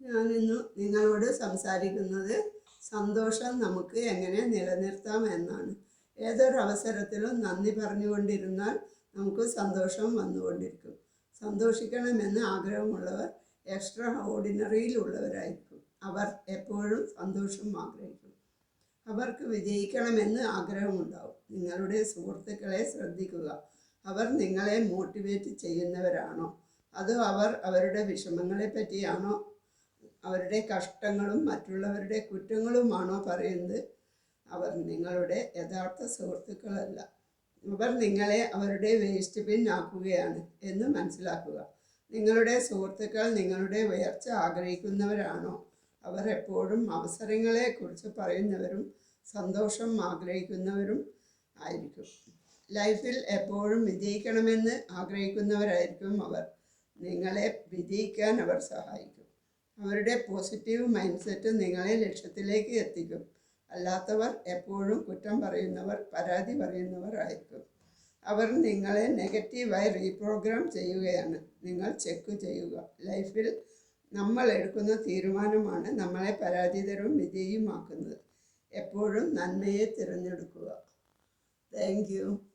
ഞാനിന്ന് നിങ്ങളോട് സംസാരിക്കുന്നത് സന്തോഷം നമുക്ക് എങ്ങനെ നിലനിർത്താം എന്നാണ്. ഏതൊരു അവസരത്തിലും നന്ദി പറഞ്ഞുകൊണ്ടിരുന്നാൽ നമുക്ക് സന്തോഷം വന്നുകൊണ്ടിരിക്കും. സന്തോഷിക്കണമെന്ന് ആഗ്രഹമുള്ളവർ എക്സ്ട്രാ ഓർഡിനറിയിലുള്ളവരായിരിക്കും. അവർ എപ്പോഴും സന്തോഷം ആഗ്രഹിക്കും. അവർക്ക് വിജയിക്കണമെന്ന് ആഗ്രഹമുണ്ടാവും. നിങ്ങളുടെ സുഹൃത്തുക്കളെ ശ്രദ്ധിക്കുക. അവർ നിങ്ങളെ മോട്ടിവേറ്റ് ചെയ്യുന്നവരാണോ? അതോ അവർ അവരുടെ വിഷമങ്ങളെ പറ്റിയാണോ അവരുടെ കഷ്ടങ്ങളും മറ്റുള്ളവരുടെ കുറ്റങ്ങളുമാണോ പറയുന്നത്? അവർ നിങ്ങളുടെ യഥാർത്ഥ സുഹൃത്തുക്കളല്ല. അവർ നിങ്ങളെ അവരുടെ വേസ്റ്റ് ബിൻ ആക്കുകയാണ് എന്ന് മനസ്സിലാക്കുക. നിങ്ങളുടെ സുഹൃത്തുക്കൾ നിങ്ങളുടെ ഉയർച്ച ആഗ്രഹിക്കുന്നവരാണോ? അവർ എപ്പോഴും അവസരങ്ങളെക്കുറിച്ച് പറയുന്നവരും സന്തോഷം ആഗ്രഹിക്കുന്നവരും ആയിരിക്കും. ലൈഫിൽ എപ്പോഴും വിജയിക്കണമെന്ന് ആഗ്രഹിക്കുന്നവരായിരിക്കും അവർ. നിങ്ങളെ വിജയിക്കാൻ അവർ സഹായിക്കും. അവരുടെ പോസിറ്റീവ് മൈൻഡ് സെറ്റ് നിങ്ങളെ ലക്ഷ്യത്തിലേക്ക് എത്തിക്കും. അല്ലാത്തവർ എപ്പോഴും കുറ്റം പറയുന്നവർ പരാതി പറയുന്നവർ ആയിരിക്കും. അവർ നിങ്ങളെ നെഗറ്റീവായി റീപ്രോഗ്രാം ചെയ്യുകയാണ്. നിങ്ങൾ ചെക്ക് ചെയ്യുക. ലൈഫിൽ നമ്മൾ എടുക്കുന്ന തീരുമാനമാണ് നമ്മളെ പരാജിതരും വിജയിയുമാക്കുന്നത് എപ്പോഴും നന്മയെ തിരഞ്ഞെടുക്കുക. താങ്ക്